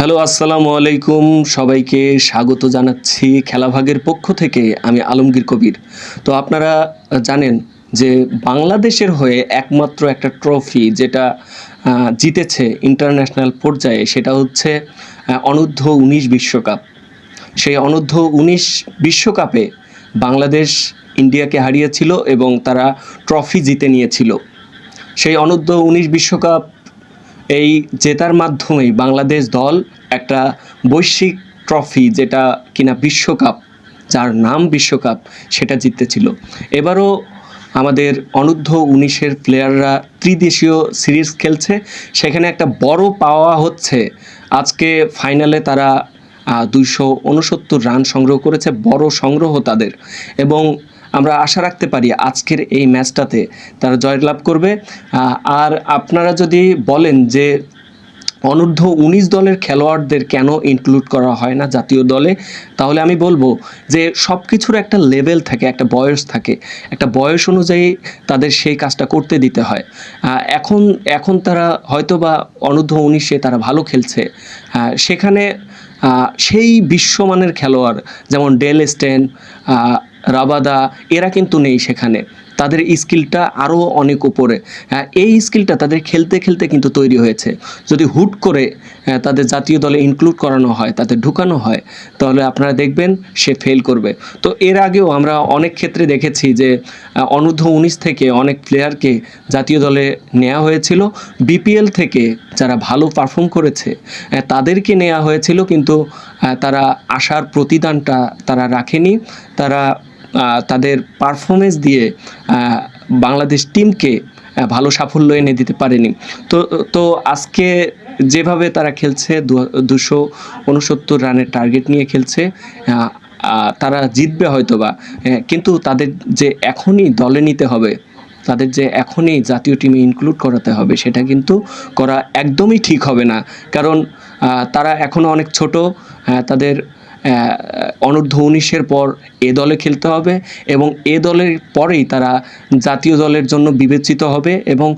Hello, আসসালামু আলাইকুম। সবাইকে স্বাগত জানাচ্ছি খেলাভাগের পক্ষ থেকে। আমি আলমগীর কবির। তো আপনারা জানেন যে বাংলাদেশের হয়ে একমাত্র একটা ট্রফি যেটা জিতেছে ইন্টারন্যাশনাল পর্যায়ে, সেটা হচ্ছে অনূর্ধ্ব উনিশ বিশ্বকাপ। সেই অনূর্ধ্ব উনিশ বিশ্বকাপে বাংলাদেশ ইন্ডিয়াকে হারিয়েছিল এবং তারা ট্রফি জিতে নিয়েছিল। সেই অনূর্ধ্ব উনিশ বিশ্বকাপ এই জেতার মাধ্যমেই বাংলাদেশ দল একটা বৈশ্বিক ট্রফি যেটা কিনা বিশ্বকাপ, যার নাম বিশ্বকাপ, সেটা জিতেছিল। এবারও আমাদের অনূর্ধ্ব উনিশের প্লেয়াররা ত্রিদেশীয় সিরিজ খেলছে। সেখানে একটা বড় পাওয়া হচ্ছে। আজকে ফাইনালে তারা দুইশো উনসত্তর রান সংগ্রহ করেছে। বড় সংগ্রহ তাদের। এবং আমরা আশা রাখতে পারি আজকের এই ম্যাচটাতে তারা জয়লাভ করবে। আর আপনারা যদি বলেন যে অনূর্ধ্ব উনিশ দলের খেলোয়াড়দের কেন ইনক্লুড করা হয় না জাতীয় দলে, তাহলে আমি বলব যে সব কিছুর একটা লেভেল থাকে, একটা বয়স থাকে। একটা বয়স অনুযায়ী তাদের সেই কাজটা করতে দিতে হয়। এখন এখন তারা হয়তো বা অনূর্ধ্ব উনিশে তারা ভালো খেলছে। সেখানে সেই বিশ্বমানের খেলোয়াড় যেমন ডেল স্টেন রাবাদা এরা কিন্তু নেই সেখানে। তাদের স্কিলটা আরও অনেক উপরে। হ্যাঁ, এই স্কিলটা তাদের খেলতে খেলতে কিন্তু তৈরি হয়েছে। যদি হুট করে আহ, তাদের জাতীয় দলে ইনক্লুড করানো হয় তাদের ঢুকানো হয় তাহলে আপনারা দেখবেন সে ফেল করবে। তো এর আগেও আমরা অনেক ক্ষেত্রে দেখেছি যে অনূর্ধ্ব উনিশ থেকে অনেক প্লেয়ারকে জাতীয় দলে নেওয়া হয়েছিল। বিপিএল থেকে যারা ভালো পারফর্ম করেছে তাদেরকে নেওয়া হয়েছিল কিন্তু তারা আসার প্রতিদানটা তারা রাখেনি। তারা তাদের পারফরমেন্স দিয়ে বাংলাদেশ টিমকে ভালো সাফল্য এনে দিতে পারেনি। তো তো আজকে যেভাবে তারা খেলছে দুশো উনসত্তর রানের টার্গেট নিয়ে খেলছে তারা জিতবে হয়তো বা কিন্তু তাদের যে এখনই দলে নিতে হবে, তাদের যে এখনই জাতীয় টিমে ইনক্লুড করাতে হবে, সেটা কিন্তু করা একদমই ঠিক হবে না। কারণ তারা এখনও অনেক ছোট তাদের অনূর্ধ্ব উনিশের পর এ দলে খেলতে হবে এবং এ দলের পরেই তারা জাতীয় দলের জন্য বিবেচিত হবে এবং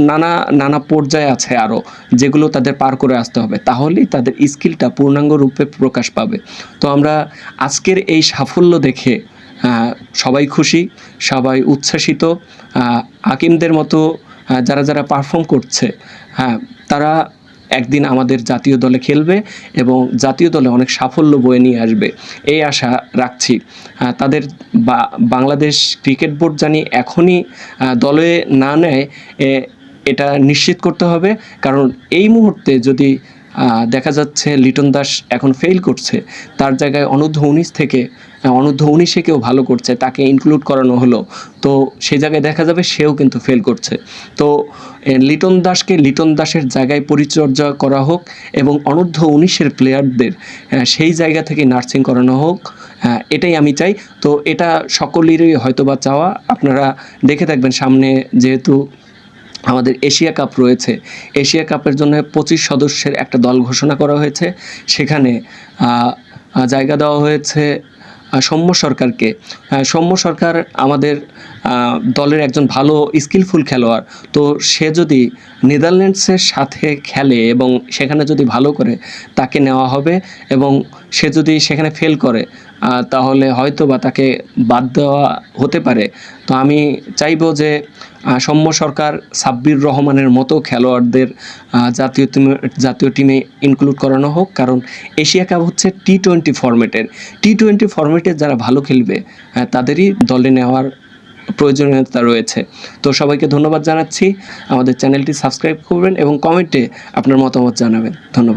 নানা নানা পর্যায়ে আছে আরও যেগুলো তাদের পার করে আসতে হবে। তাহলেই তাদের স্কিলটা পূর্ণাঙ্গ রূপে প্রকাশ পাবে। তো আমরা আজকের এই সাফল্য দেখে সবাই খুশি সবাই উচ্ছ্বাসিত আহ, হাকিমদের মতো যারা যারা পারফর্ম করছে হ্যাঁ তারা একদিন আমাদের জাতীয় দলে খেলবে এবং জাতীয় দলে অনেক সাফল্য বয়ে নিয়ে আসবে। এই আশা রাখছি। তাদের বা, বাংলাদেশ ক্রিকেট বোর্ড জানি এখনই দলে না নেয় এটা নিশ্চিত করতে হবে। কারণ এই মুহূর্তে যদি দেখা যাচ্ছে লিটন দাস এখন ফেল করছে। তার জায়গায় অনূর্ধ্ব উনিশ থেকে অনূর্ধ্ব উনিশে কেউ ভালো করছে, তাকে ইনক্লুড করানো হলো। তো সে জায়গায় দেখা যাবে সেও কিন্তু ফেল করছে। তো লিটন দাসকে লিটন দাসের জায়গায় পরিচর্যা করা হোক এবং অনূর্ধ্ব উনিশের প্লেয়ারদের সেই জায়গা থেকে নার্সিং করানো হোক এটাই আমি চাই। তো এটা সকলেরই হয়তোবা চাওয়া। আপনারা দেখে থাকবেন সামনে যেহেতু আমাদের এশিয়া কাপ রয়েছে। এশিয়া কাপের জন্য পঁচিশ সদস্যের একটা দল ঘোষণা করা হয়েছে। সেখানে জায়গা দেওয়া হয়েছে সৌম্য সরকারকে। সৌম্য সরকার আমাদের দলের একজন ভালো, স্কিলফুল খেলোয়াড়। তো সে যদি নেদারল্যান্ডসের সাথে খেলে এবং সেখানে যদি ভালো করে তাকে নেওয়া হবে এবং সে যদি সেখানে ফেল করে তাহলে হয়তো বা তাকে বাদ দেওয়া হতে পারে। তো আমি চাইব যে সৌম্য সরকার সাব্বির রহমানের মতো খেলোয়াড়দের জাতীয় টিমে জাতীয় টিমে ইনক্লুড করানো হোক। কারণ এশিয়া কাপ হচ্ছে টি টোয়েন্টি ফরম্যাটের টি টোয়েন্টি ফরম্যাটে যারা ভালো খেলবে তাদেরই দলে নেওয়ার প্রয়োজনীয়তা রয়েছে। তো সবাইকে ধন্যবাদ জানাচ্ছি। আমাদের চ্যানেলটি সাবস্ক্রাইব করবেন এবং কমেন্টে আপনার মতামত জানাবেন। ধন্যবাদ।